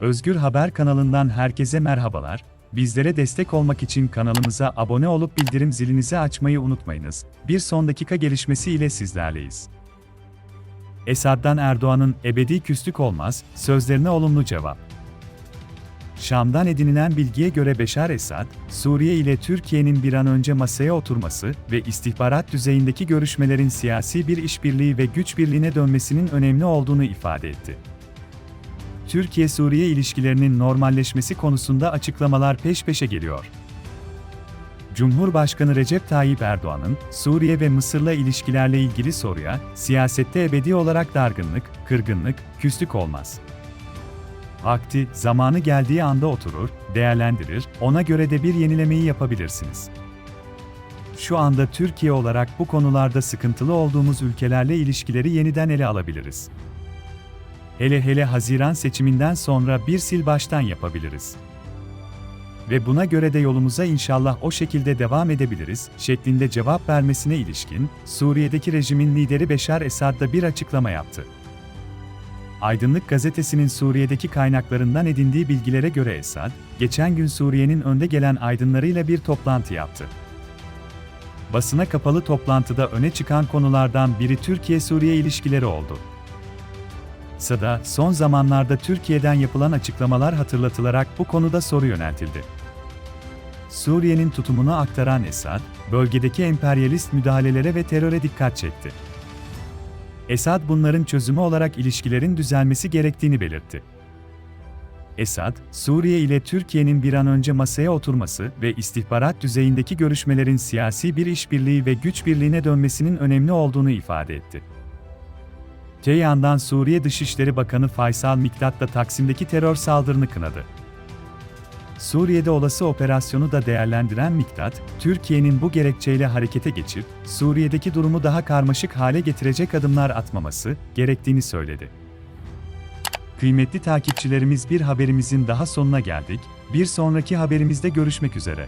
Özgür Haber kanalından herkese merhabalar. Bizlere destek olmak için kanalımıza abone olup bildirim zilinizi açmayı unutmayınız. Bir son dakika gelişmesi ile sizlerleyiz. Esad'dan Erdoğan'ın ebedi küslük olmaz sözlerine olumlu cevap. Şam'dan edinilen bilgiye göre Beşar Esad, Suriye ile Türkiye'nin bir an önce masaya oturması ve istihbarat düzeyindeki görüşmelerin siyasi bir işbirliği ve güç birliğine dönmesinin önemli olduğunu ifade etti. Türkiye-Suriye ilişkilerinin normalleşmesi konusunda açıklamalar peş peşe geliyor. Cumhurbaşkanı Recep Tayyip Erdoğan'ın Suriye ve Mısır'la ilişkilerle ilgili soruya, siyasette ebedi olarak dargınlık, kırgınlık, küslük olmaz. Vakti, zamanı geldiği anda oturur, değerlendirir, ona göre de bir yenilemeyi yapabilirsiniz. Şu anda Türkiye olarak bu konularda sıkıntılı olduğumuz ülkelerle ilişkileri yeniden ele alabiliriz. Hele hele Haziran seçiminden sonra bir sil baştan yapabiliriz. Ve buna göre de yolumuza inşallah o şekilde devam edebiliriz, şeklinde cevap vermesine ilişkin, Suriye'deki rejimin lideri Beşar Esad da bir açıklama yaptı. Aydınlık gazetesinin Suriye'deki kaynaklarından edindiği bilgilere göre Esad, geçen gün Suriye'nin önde gelen aydınlarıyla bir toplantı yaptı. Basına kapalı toplantıda öne çıkan konulardan biri Türkiye-Suriye ilişkileri oldu. Sada, son zamanlarda Türkiye'den yapılan açıklamalar hatırlatılarak bu konuda soru yöneltildi. Suriye'nin tutumunu aktaran Esad, bölgedeki emperyalist müdahalelere ve teröre dikkat çekti. Esad bunların çözümü olarak ilişkilerin düzelmesi gerektiğini belirtti. Esad, Suriye ile Türkiye'nin bir an önce masaya oturması ve istihbarat düzeyindeki görüşmelerin siyasi bir işbirliği ve güç birliğine dönmesinin önemli olduğunu ifade etti. Te yandan Suriye Dışişleri Bakanı Faysal Miktat da Taksim'deki terör saldırını kınadı. Suriye'de olası operasyonu da değerlendiren Miktat, Türkiye'nin bu gerekçeyle harekete geçip, Suriye'deki durumu daha karmaşık hale getirecek adımlar atmaması gerektiğini söyledi. Kıymetli takipçilerimiz bir haberimizin daha sonuna geldik, bir sonraki haberimizde görüşmek üzere.